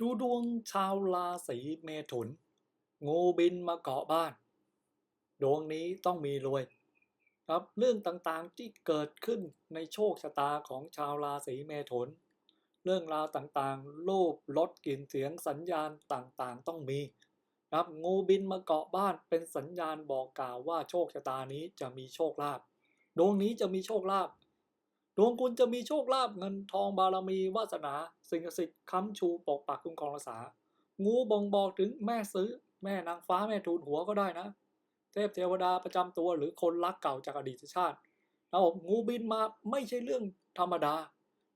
ดูดวงชาวราศีเมถุน งูบินมาเกาะบ้าน ดวงนี้ต้องมีรวย ครับเรื่องต่างๆที่เกิดขึ้นในโชคชะตาของชาวราศีเมถุน เรื่องราวต่างๆ รูปรสกลิ่นเสียงสัญญาณต่างๆ ต้องมีครับงูบินมาเกาะบ้านเป็นสัญญาณบอกกล่าวว่าโชคชะตานี้จะมีโชคลาภดวงนี้จะมีโชคลาภ ดวงคุณจะมีโชคลาภเงินทองบารมีวาสนา สิ่งศักดิ์สิทธิ์ค้ำชูปกปักคุ้มครองรักษา งูบ่งบอกถึงแม่ซื้อ แม่นางฟ้าแม่ทูลหัวก็ได้นะ เทพเทวดาประจำตัวหรือคนรักเก่าจากอดีตชาตินะผมงูบินมาไม่ใช่เรื่องธรรมดา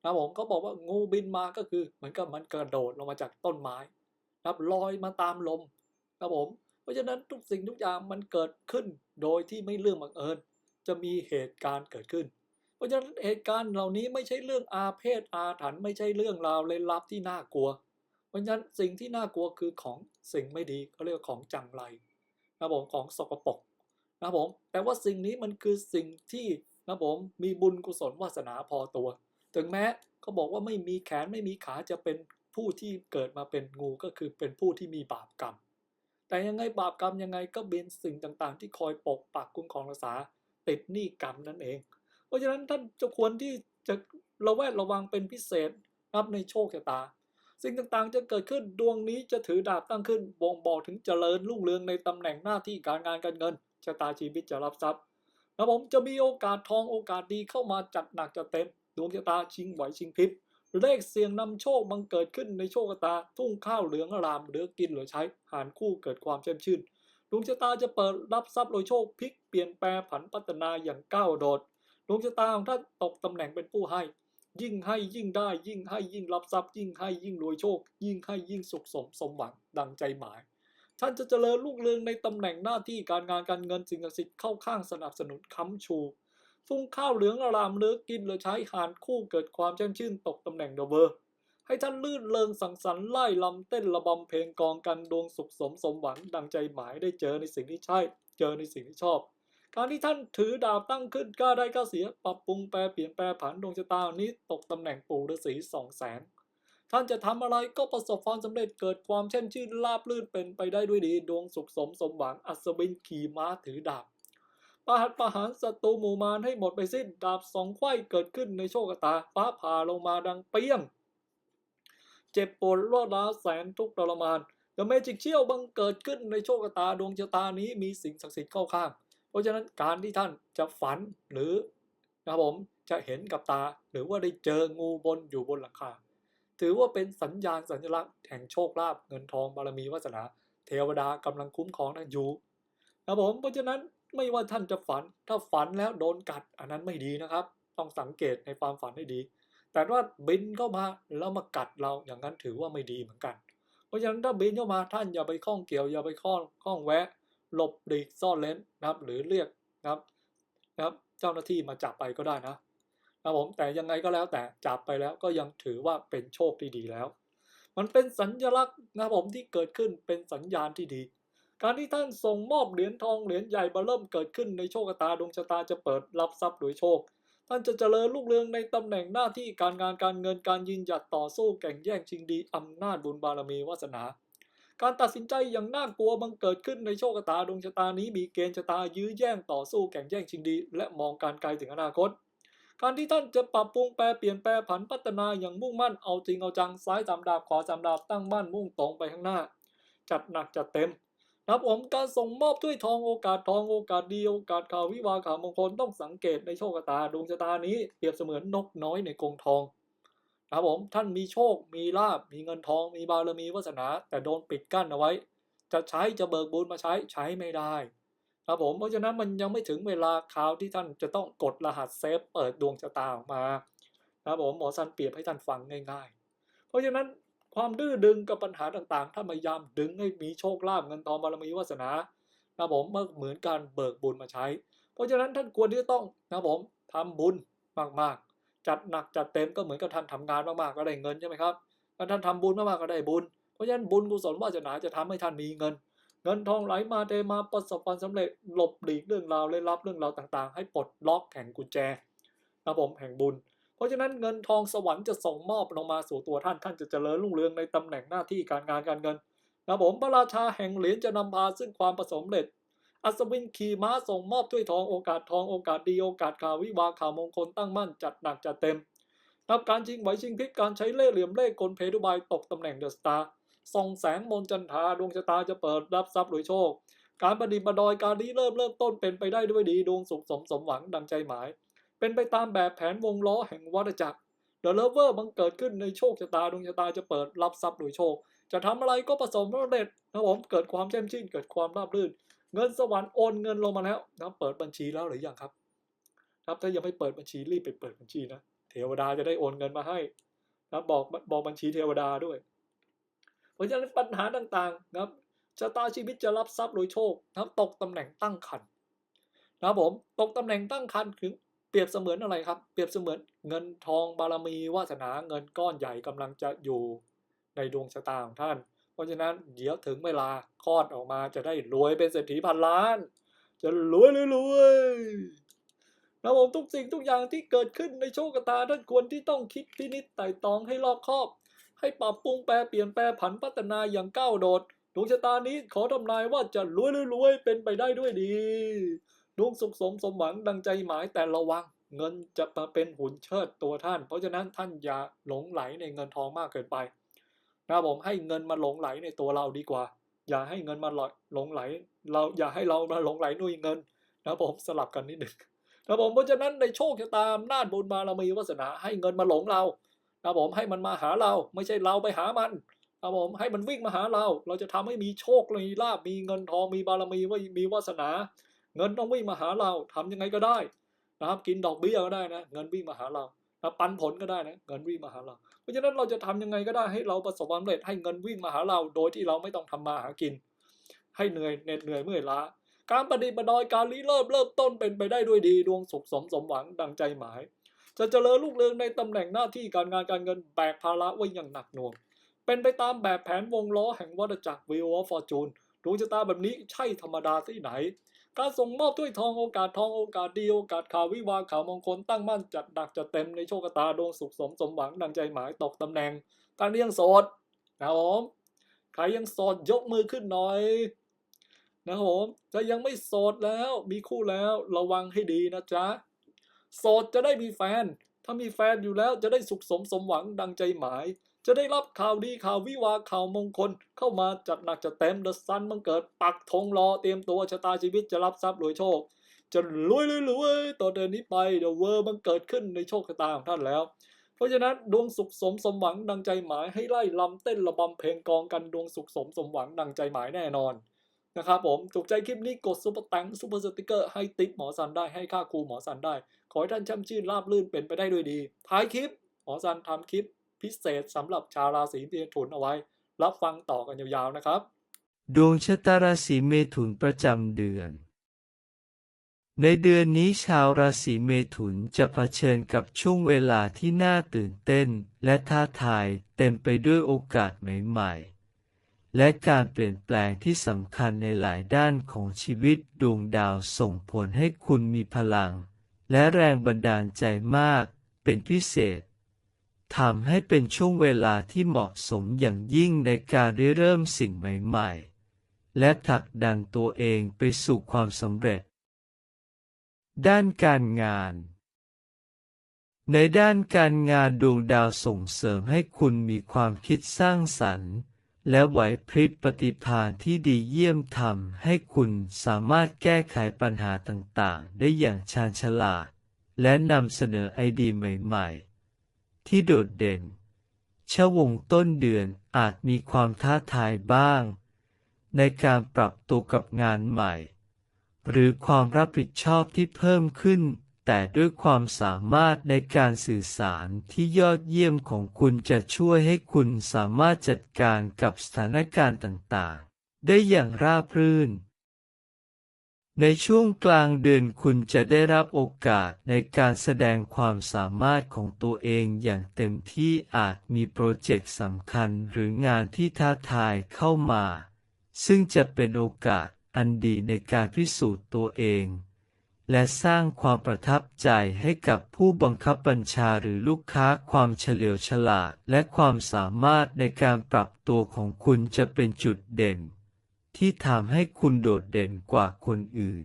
นะผมเขาบอกว่างูบินมาก็คือเหมือนกับมันกระโดดลงมาจากต้นไม้นะลอยมาตามลมนะผมเพราะฉะนั้นทุกสิ่งทุกอย่างมันเกิดขึ้นโดยที่ไม่เรื่องบังเอิญจะมีเหตุการณ์เกิดขึ้น เพราะฉะนั้นเหตุการณ์เหล่านี้ไม่ใช่เรื่องอาเพศอาถรรพ์ไม่ใช่เรื่องราวเลยลับที่น่ากลัว เพราะฉะนั้นสิ่งที่น่ากลัวคือของสิ่งไม่ดีเขาเรียกว่าของจังไรนะผมของสกปรกนะผมแต่ว่าสิ่งนี้มันคือสิ่งที่นะผมมีบุญกุศลวาสนาพอตัว ถึงแม้เขาบอกว่าไม่มีแขนไม่มีขาจะเป็นผู้ที่เกิดมาเป็นงูก็คือเป็นผู้ที่มีบาปกรรม แต่ยังไงบาปกรรมยังไงก็เป็นสิ่งต่างๆ ที่คอยปกปักคุ้มครองรักษาติดหนี้กรรมนั่นเอง เพราะฉะนั้นท่านจะควรที่จะระแวดระวังเป็นพิเศษครับในโชคชะตา สิ่งต่างๆจะเกิดขึ้นดวงนี้จะถือดาบตั้งขึ้นบ่งบอกถึงเจริญรุ่งเรืองในตำแหน่งหน้าที่การงานการเงินชะตาชีวิตจะรับทรัพย์นะผมจะมีโอกาสทองโอกาสดีเข้ามาจัดหนักจัดเต็มดวงชะตาชิงไหวชิงพริบเลขเสียงนำโชคบังเกิดขึ้นในโชคชะตา ทุ่งข้าวเหลืองรามเหลือกินเหลือใช้หารคู่เกิดความแช่มชื่นดวงชะตาจะเปิดรับทรัพย์โดยโชคพลิกเปลี่ยนแปลงผันพัฒนาอย่างก้าวโดด ดวงชะตาของท่านตกตำแหน่งเป็นผู้ให้ ยิ่งให้ยิ่งได้ ยิ่งให้ยิ่งรับทรัพย์ยิ่งให้ยิ่งรวยโชค ยิ่งให้ยิ่งสุขสมสมหวังดังใจหมาย ท่านจะเจริญรุ่งเรืองในตำแหน่งหน้าที่การงานการเงินสิ่งศักดิ์สิทธิ์เข้าข้างสนับสนุนค้ำชูฟุ้งข้าวเหลืองอารามเลือกินหลือใช้หารคู่เกิดความแช่มชื่นตกตำแหน่งเดอเวอร์ให้ท่านลื่นเริงสังสรรค์ไล่ลำเต้นระบำเพลงกองกันดวงสุขสมสมหวังดังใจหมายได้เจอในสิ่งที่ใช่ เจอในสิ่งที่ชอบ การที่ท่านถือดาบตั้งขึ้นกล้าได้กล้าเสีย ปรับปรุงแปลเปลี่ยนแปลผันดวงชะตานี้ตกตำแหน่งปู่ฤาษีสองแสงท่านจะทำอะไรก็ประสบความสำเร็จเกิดความแช่มชื่นราบลื่นเป็นไปได้ด้วยดีดวงสุขสมสมหวังอัศวินขี่ม้าถือดาบประหัตประหารศัตรูหมู่มารให้หมดไปสิ้น ดาบสองไขว้เกิดขึ้นในโชคชะตาฟ้าผ่าลงมาดังเปี้ยง เจ็บปวดรวดร้าวแสนทุกข์ทรมาน The Magic เชี่ยวบังเกิดขึ้นในโชคชะตาดวงชะตานี้มีสิ่งศักดิ์สิทธิ์เข้าข้าง เพราะฉะนั้นการที่ท่านจะฝันหรือนะครับผมจะเห็นกับตา หรือว่าได้เจองูบนอยู่บนหลังคา ถือว่าเป็นสัญญาณสัญลักษณ์แห่งโชคลาภเงินทองบารมีวาสนา เทวดากำลังคุ้มครองท่านอยู่นะครับผมเพราะฉะนั้นไม่ว่าท่านจะฝันถ้าฝันแล้วโดนกัดอันนั้นไม่ดีนะครับ ต้องสังเกตในความฝันให้ดี แต่ว่าบินเข้ามาแล้วมากัดเราอย่างนั้นถือว่าไม่ดีเหมือนกัน เพราะฉะนั้นถ้าบินเข้ามาท่านอย่าไปข้องเกี่ยวอย่าไปข้องข้องแวะ หลบหลีกซ่อนเลนนะครับ หรือเรียกนะครับนะครับ เจ้าหน้าที่มาจับไปก็ได้นะนะผมแต่ยังไงก็แล้วแต่จับไปแล้วก็ยังถือว่าเป็นโชคที่ดีแล้ว มันเป็นสัญลักษณ์นะครับผมที่เกิดขึ้นเป็นสัญญาณที่ดี การที่ท่านส่งมอบเหรียญทองเหรียญใหญ่มาเริ่มเกิดขึ้นในโชคชะตาดวงชะตาจะเปิดรับทรัพย์โดยโชค ท่านจะเจริญรุ่งเรืองในตำแหน่งหน้าที่การงานการเงินการยืนหยัดต่อสู้แข่งแย่งชิงดีอำนาจบุญบารมีวาสนา การตัดสินใจอย่างน่ากลัวบังเกิดขึ้นในโชคชะตาดวงชะตานี้มีเกณฑ์ชะตายื้อแย่งต่อสู้แข่งแย่งชิงดี และมองการไกลถึงอนาคต การที่ท่านจะปรับปรุงแปลเปลี่ยนแปลผันพัฒนาอย่างมุ่งมั่นเอาจริงเอาจังซ้ายสามดาบขวาสามดาบตั้งมั่นมุ่งตรงไปข้างหน้า จัดหนักจัดเต็มนะครับผมการส่งมอบถ้วยทองโอกาสทองโอกาสดีโอกาสข่าววิวาข่าวมงคลต้องสังเกตในโชคชะตาดวงชะตานี้เปรียบเสมือนนกน้อยในกรงทอง นะครับผมท่านมีโชค มีลาบมีเงินทอง มีบารมีวาสนา แต่โดนปิดกั้นเอาไว้ จะใช้จะเบิกบุญมาใช้ใช้ไม่ได้ครับผมเพราะฉะนั้นมันยังไม่ถึงเวลาคราวที่ท่านจะต้องกดรหัสเซฟเปิดดวงชะตาออกมานะครับผมหมอซันเปรียบให้ท่านฟังง่าย ๆ เพราะฉะนั้นความดื้อดึงกับปัญหาต่างๆ ถ้าพยายามดึงให้มีโชคลาภเงินทองบารมีวาสนานะครับผมเมื่อเหมือนการเบิกบุญมาใช้ เพราะฉะนั้นท่านควรที่จะต้องนะครับผมทำบุญมากๆ จัดหนักจัดเต็มก็เหมือนกับท่านทำงานมากๆก็ได้เงินใช่ไหมครับถ้าท่านทำบุญมากๆก็ได้บุญ เพราะฉะนั้นบุญกุศลวาสนาจะทำให้ท่านมีเงิน เงินทองไหลมาเทมาประสบความสำเร็จหลบหลีกเรื่องราวเล่นลับเรื่องราวต่างๆ ให้ปลดล็อกแห่งกุญแจนะผมแห่งบุญ เพราะฉะนั้นเงินทองสวรรค์จะส่งมอบลงมาสู่ตัวท่านท่านจะเจริญรุ่งเรืองในตำแหน่งหน้าที่การงานการเงินนะผมพระราชาแห่งเหรียญจะนำพาซึ่งความประสมเร็จ อัศวินขี่ม้าส่งมอบถ้วยทองโอกาสทองโอกาสดีโอกาสข่าววิวาข่าวมงคลตั้งมั่นจัดหนักจัดเต็มนับการชิงไหวชิงพลิกการใช้เล่ห์เหลี่ยมเล่ห์กลเพดุบายตกตำแหน่งเดอะสตาร์ส่องแสงมนจันทราดวงชะตาจะเปิดรับทรัพย์รวยโชค การประดิษฐ์ประดอยการนี้เริ่มเริ่มต้นเป็นไปได้ด้วยดีดวงสุขสมสมหวังดังใจหมาย เป็นไปตามแบบแผนวงล้อแห่งวัฏจักรเดอะเลเวอร์บังเกิดขึ้นในโชคชะตาดวงชะตาจะเปิดรับทรัพย์รวยโชค จะทำอะไรก็ประสบความสำเร็จนะผมเกิดความแช่มชื่นเกิดความราบรื่น เงินสวรรค์โอนเงินลงมาแล้วนะเปิดบัญชีแล้วหรือยังครับ ครับถ้ายังไม่เปิดบัญชีรีบไปเปิดบัญชีนะเทวดาจะได้โอนเงินมาให้นะบอกบอกบัญชีเทวดาด้วย เพราะฉะนั้นปัญหาต่างๆนะครับชะตาชีวิตจะรับทรัพย์โดยโชคนะตกตำแหน่งตั้งคันนะผมตกตำแหน่งตั้งคันคือเปรียบเสมือนอะไรครับ เปรียบเสมือนเงินทองบารมีวาสนาเงินก้อนใหญ่กำลังจะอยู่ในดวงชะตาของท่าน ราะฉะนั้นเดี๋ยวถึงเวลาคลอดออกมาจะได้รวยเป็นเศรษฐีพันล้าน จะรวยรวยรวยนะผมทุกสิ่งทุกอย่างที่เกิดขึ้นในโชคชะตาท่านควรที่ต้องคิดพินิจไต่ตองให้รอบคอบ ให้ปรับปรุงแปรเปลี่ยนแปรผันพัฒนาอย่างก้าวโดดดวงชะตานี้ขอทำนายว่าจะรวยรวยรวยเป็นไปได้ด้วยดีดวงสุขสมสมหวังดังใจหมายแต่ระวัง เงินจะมาเป็นหุ่นเชิดตัวท่าน เพราะฉะนั้นท่านอย่าหลงไหลในเงินทองมากเกินไป นะผมให้เงินมาหลงไหลในตัวเราดีกว่า อย่าให้เงินมาหลงไหล เราอย่าให้เรามาหลงไหลนุยเงินนะผมสลับกันนิดหนึ่งนะผมเพราะฉะนั้นในโชคชะตาอำนาจบุญบารมีวาสนาให้เงินมาหลงเรานะผมให้มันมาหาเราไม่ใช่เราไปหามันนะผมให้มันวิ่งมาหาเรา เราจะทำให้มีโชคมีลาบมีเงินทองมีบารมีว่ามีวาสนา เงินต้องวิ่งมาหาเราทำยังไงก็ได้นะครับ กินดอกเบี้ยก็ได้นะ เงินวิ่งมาหาเรา ปันผลก็ได้นะเงินวิ่งมาหาเรา เพราะฉะนั้นเราจะทำยังไงก็ได้ให้เราประสบความสำเร็จให้เงินวิ่งมาหาเรา โดยที่เราไม่ต้องทำมาหากิน ให้เหนื่อยเหน็ดเหนื่อยเมื่อยล้า การปฏิบัติดอยการรีเริ่มเริ่มต้นเป็นไปได้ด้วยดีดวงสุขสมสมหวังดังใจหมาย จะเจริญลูกเรืองในตำแหน่งหน้าที่การงานการเงินแบกภาระไว้อย่างหนักหน่วง เป็นไปตามแบบแผนวงล้อแห่งวัฏจักรวิวอฟอร์จูนดวงชะตาแบบนี้ใช่ธรรมดาที่ไหน การส่งมอบถ้วยทองโอกาสทองโอกาสดีโอกาสข่าววิวาข่าวมงคลตั้งมั่นจัดดักจัดเต็มในโชคชะตาดวงสุขสมสมหวังดังใจหมายตกตำแหน่งท่านที่ยังโสดนะครับผมใครยังโสดยกมือขึ้นหน่อยนะครับผมจะยังไม่โสดแล้วมีคู่แล้วระวังให้ดีนะจ๊ะโสดจะได้มีแฟน ถ้ามีแฟนอยู่แล้วจะได้สุขสมสมหวังดังใจหมาย จะได้รับข่าวดีข่าววิวาข่าวมงคล เข้ามาจัดหนักจัดเต็มเดอะซันบังเกิดปักธงรอเตรียมตัวชะตาชีวิตจะรับทรัพย์รวยโชค จะรวยรวยรวยต่อเดือนนี้ไปเดอะเวอร์บังเกิดขึ้นในโชคชะตาของท่านแล้ว เพราะฉะนั้นดวงสุขสมสมหวังดังใจหมายให้ไล่ลำเต้นระบำเพลงกองกันดวงสุขสมสมหวังดังใจหมายแน่นอนนะครับผมถูกใจคลิปนี้กดซุปเปอร์แตงซุปเปอร์สติกเกอร์ให้ติ๊กหมอสันได้ให้ค่าครูหมอสันได้ ขอให้ท่านช่ำชื่นราบรื่นเป็นไปได้ด้วยดี ท้ายคลิปหมอสันทำคลิป พิเศษสำหรับชาวราศีเมถุนเอาไว้ รับฟังต่อกันยาวๆนะครับ ดวงชะตาราศีเมถุนประจำเดือน ในเดือนนี้ชาวราศีเมถุนจะเผชิญกับช่วงเวลาที่น่าตื่นเต้น และท้าทายเต็มไปด้วยโอกาสใหม่ๆและการเปลี่ยนแปลงที่สำคัญในหลายด้านของชีวิตดวงดาวส่งผลให้คุณมีพลัง และแรงบันดาลใจมาก เป็นพิเศษ ทำให้เป็นช่วงเวลาที่เหมาะสมอย่างยิ่งในการริเริ่มสิ่งใหม่ๆ และผลักดันตัวเองไปสู่ความสำเร็จ ด้านการงาน ในด้านการงานดวงดาวส่งเสริมให้คุณมีความคิดสร้างสรรค์ และไหวพริบปฏิภาณที่ดีเยี่ยมทำให้คุณสามารถแก้ไขปัญหาต่างๆ ได้อย่างชาญฉลาด และนำเสนอไอเดียใหม่ๆ ที่โดดเด่น ชวงต้นเดือนอาจมีความท้าทายบ้าง ในการปรับตัวกับงานใหม่ หรือความรับผิดชอบที่เพิ่มขึ้น แต่ด้วยความสามารถในการสื่อสารที่ยอดเยี่ยมของคุณจะช่วยให้คุณสามารถจัดการกับสถานการณ์ต่างๆ ได้อย่างราบรื่น ในช่วงกลางเดือนคุณจะได้รับโอกาสในการแสดงความสามารถของตัวเองอย่างเต็มที่อาจมีโปรเจกต์สำคัญหรืองานที่ท้าทายเข้ามา ซึ่งจะเป็นโอกาสอันดีในการพิสูจน์ตัวเอง และสร้างความประทับใจให้กับผู้บังคับบัญชาหรือลูกค้าความเฉลียวฉลาด และความสามารถในการปรับตัวของคุณจะเป็นจุดเด่น ที่ทำให้คุณโดดเด่นกว่าคนอื่น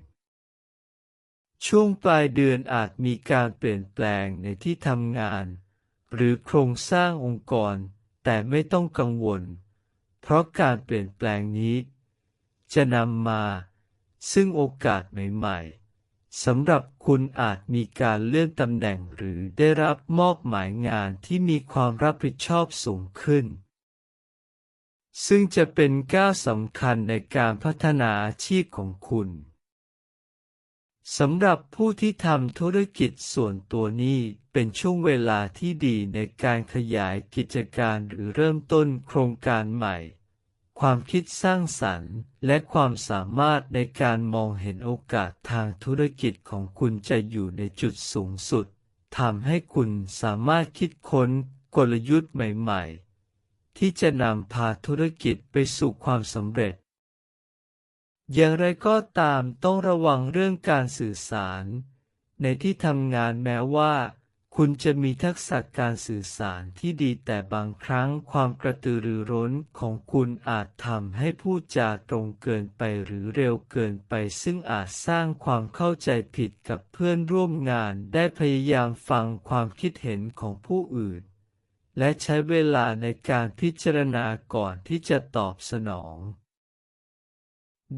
ช่วงปลายเดือนอาจมีการเปลี่ยนแปลงในที่ทำงาน หรือโครงสร้างองค์กร แต่ไม่ต้องกังวล เพราะการเปลี่ยนแปลงนี้ จะนำมา ซึ่งโอกาสใหม่ ๆสำหรับคุณอาจมีการเลื่อนตำแหน่งหรือได้รับมอบหมายงานที่มีความรับผิดชอบสูงขึ้น ซึ่งจะเป็นก้าวสำคัญในการพัฒนาอาชีพของคุณสำหรับผู้ที่ทำธุรกิจส่วนตัวนี้เป็นช่วงเวลาที่ดีในการขยายกิจการหรือเริ่มต้นโครงการใหม่ ความคิดสร้างสรรค์ และความสามารถในการมองเห็นโอกาสทางธุรกิจของคุณจะอยู่ในจุดสูงสุดทำให้คุณสามารถคิดค้นกลยุทธ์ใหม่ ๆ ที่จะนำพาธุรกิจไปสู่ความสำเร็จ อย่างไรก็ตามต้องระวังเรื่องการสื่อสาร ในที่ทำงานแม้ว่า คุณจะมีทักษะการสื่อสารที่ดีแต่บางครั้งความกระตือรือร้นของคุณอาจทำให้พูดจาตรงเกินไปหรือเร็วเกินไป ซึ่งอาจสร้างความเข้าใจผิดกับเพื่อนร่วมงานได้พยายามฟังความคิดเห็นของผู้อื่น และใช้เวลาในการพิจารณาก่อนที่จะตอบสนอง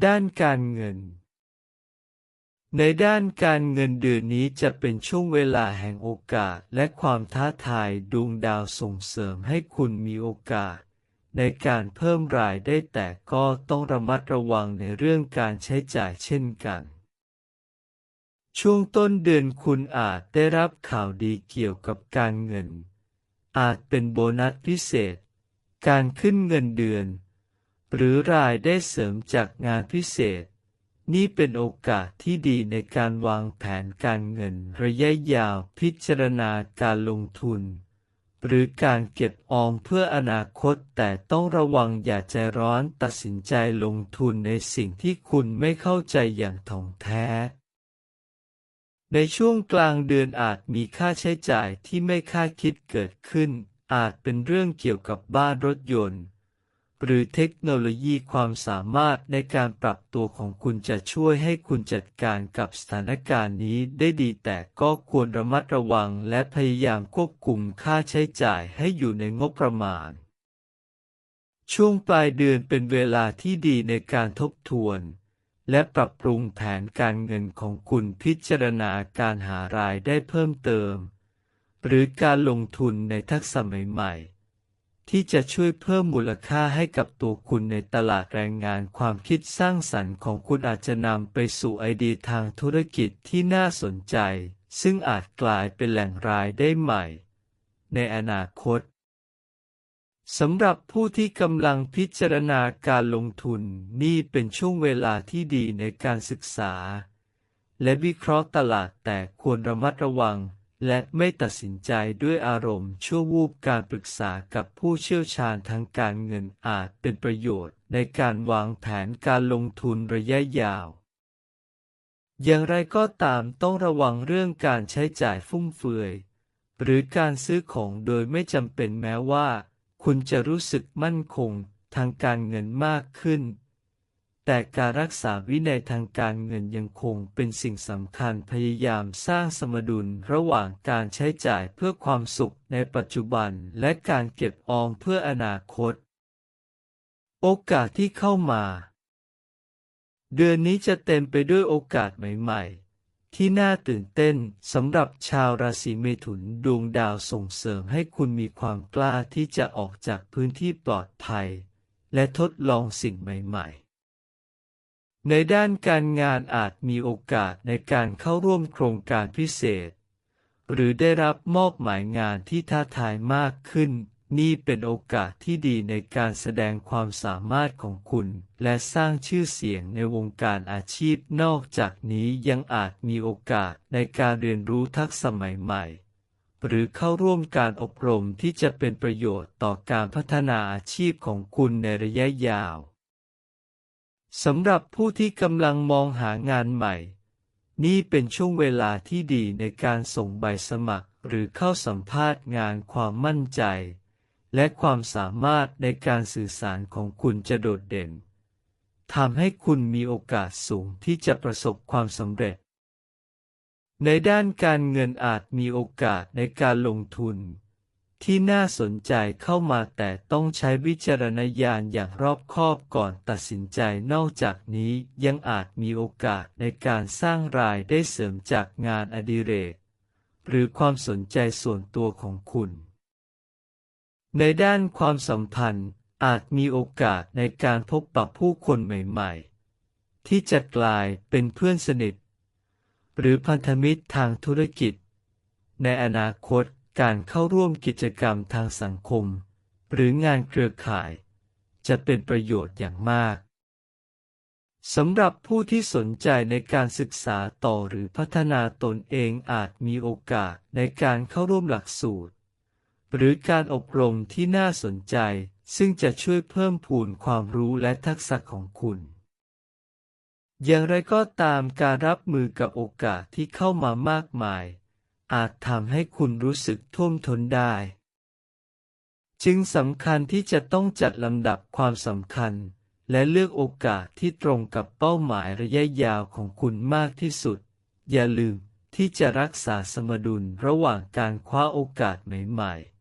ด้านการเงิน ในด้านการเงินเดือนนี้จะเป็นช่วงเวลาแห่งโอกาสและความท้าทายดวงดาวส่งเสริมให้คุณมีโอกาส ในการเพิ่มรายได้แต่ก็ต้องระมัดระวังในเรื่องการใช้จ่ายเช่นกันช่วงต้นเดือนคุณอาจได้รับข่าวดีเกี่ยวกับการเงิน อาจเป็นโบนัสพิเศษ การขึ้นเงินเดือน หรือรายได้เสริมจากงานพิเศษ นี่เป็นโอกาสที่ดีในการวางแผนการเงินระยะยาวพิจารณาการลงทุน หรือการเก็บออมเพื่ออนาคตแต่ต้องระวังอย่าใจร้อนตัดสินใจลงทุนในสิ่งที่คุณไม่เข้าใจอย่างถ่องแท้ ในช่วงกลางเดือนอาจมีค่าใช้จ่ายที่ไม่คาดคิดเกิดขึ้น อาจเป็นเรื่องเกี่ยวกับบ้านรถยนต์ หรือเทคโนโลยีความสามารถในการปรับตัวของคุณจะช่วยให้คุณจัดการกับสถานการณ์นี้ได้ดีแต่ก็ควรระมัดระวังและพยายามควบคุมค่าใช้จ่ายให้อยู่ในงบประมาณ ช่วงปลายเดือนเป็นเวลาที่ดีในการทบทวน และปรับปรุงแผนการเงินของคุณพิจารณาการหารายได้เพิ่มเติม หรือการลงทุนในทักษะใหม่ๆ ที่จะช่วยเพิ่มมูลค่าให้กับตัวคุณในตลาดแรงงานความคิดสร้างสรรค์ของคุณอาจจะนำไปสู่ไอเดียทางธุรกิจที่น่าสนใจ ซึ่งอาจกลายเป็นแหล่งรายได้ใหม่ ในอนาคต สำหรับผู้ที่กำลังพิจารณาการลงทุนนี่เป็นช่วงเวลาที่ดีในการศึกษา และวิเคราะห์ตลาดแต่ควรระมัดระวัง และไม่ตัดสินใจด้วยอารมณ์ชั่ววูบการปรึกษากับผู้เชี่ยวชาญทางการเงินอาจเป็นประโยชน์ในการวางแผนการลงทุนระยะยาว อย่างไรก็ตามต้องระวังเรื่องการใช้จ่ายฟุ่มเฟือย หรือการซื้อของโดยไม่จำเป็นแม้ว่า คุณจะรู้สึกมั่นคงทางการเงินมากขึ้น แต่การรักษาวินัยทางการเงินยังคงเป็นสิ่งสำคัญพยายามสร้างสมดุลระหว่างการใช้จ่ายเพื่อความสุขในปัจจุบันและการเก็บออมเพื่ออนาคต โอกาสที่เข้ามา เดือนนี้จะเต็มไปด้วยโอกาสใหม่ๆ ที่น่าตื่นเต้นสำหรับชาวราศีเมถุนดวงดาวส่งเสริมให้คุณมีความกล้าที่จะออกจากพื้นที่ปลอดภัย และทดลองสิ่งใหม่ ๆ ในด้านการงานอาจมีโอกาสในการเข้าร่วมโครงการพิเศษ หรือได้รับมอบหมายงานที่ท้าทายมากขึ้น นี่เป็นโอกาสที่ดีในการแสดงความสามารถของคุณ และสร้างชื่อเสียงในวงการอาชีพนอกจากนี้ยังอาจมีโอกาสในการเรียนรู้ทักษะใหม่ ๆ หรือเข้าร่วมการอบรมที่จะเป็นประโยชน์ต่อการพัฒนาอาชีพของคุณในระยะยาวสำหรับผู้ที่กำลังมองหางานใหม่ นี่เป็นช่วงเวลาที่ดีในการส่งใบสมัคร หรือเข้าสัมภาษณ์งานความมั่นใจ และความสามารถในการสื่อสารของคุณจะโดดเด่นทำให้คุณมีโอกาสสูงที่จะประสบความสำเร็จ ในด้านการเงินอาจมีโอกาสในการลงทุน ที่น่าสนใจเข้ามาแต่ต้องใช้วิจารณญาณอย่างรอบคอบก่อนตัดสินใจนอกจากนี้ยังอาจมีโอกาสในการสร้างรายได้เสริมจากงานอดิเรก หรือความสนใจส่วนตัวของคุณ ในด้านความสัมพันธ์อาจมีโอกาสในการพบปะผู้คนใหม่ๆ ที่จะกลายเป็นเพื่อนสนิท หรือพันธมิตรทางธุรกิจ ในอนาคตการเข้าร่วมกิจกรรมทางสังคม หรืองานเครือข่าย จะเป็นประโยชน์อย่างมากสำหรับผู้ที่สนใจในการศึกษาต่อหรือพัฒนาตนเองอาจมีโอกาสในการเข้าร่วมหลักสูตร หรือการอบรมที่น่าสนใจ ซึ่งจะช่วยเพิ่มพูนความรู้และทักษะของคุณ อย่างไรก็ตามการรับมือกับโอกาสที่เข้ามามากมาย อาจทำให้คุณรู้สึกท่วมท้นได้ จึงสำคัญที่จะต้องจัดลำดับความสำคัญ และเลือกโอกาสที่ตรงกับเป้าหมายระยะยาวของคุณมากที่สุด อย่าลืมที่จะรักษาสมดุลระหว่างการคว้าโอกาสใหม่ๆ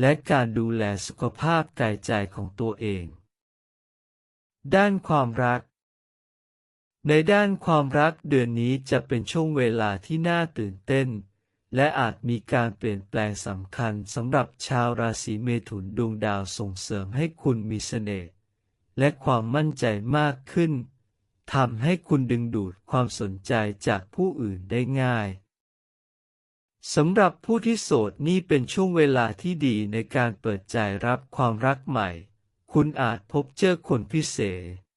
และการดูแลสุขภาพกายใจของตัวเอง ด้านความรัก ในด้านความรักเดือนนี้จะเป็นช่วงเวลาที่น่าตื่นเต้น และอาจมีการเปลี่ยนแปลงสำคัญสำหรับชาวราศีเมถุนดวงดาวส่งเสริมให้คุณมีเสน่ห์และความมั่นใจมากขึ้นทำให้คุณดึงดูดความสนใจจากผู้อื่นได้ง่าย สำหรับผู้ที่โสดนี่เป็นช่วงเวลาที่ดีในการเปิดใจรับความรักใหม่ คุณอาจพบเจอคนพิเศษ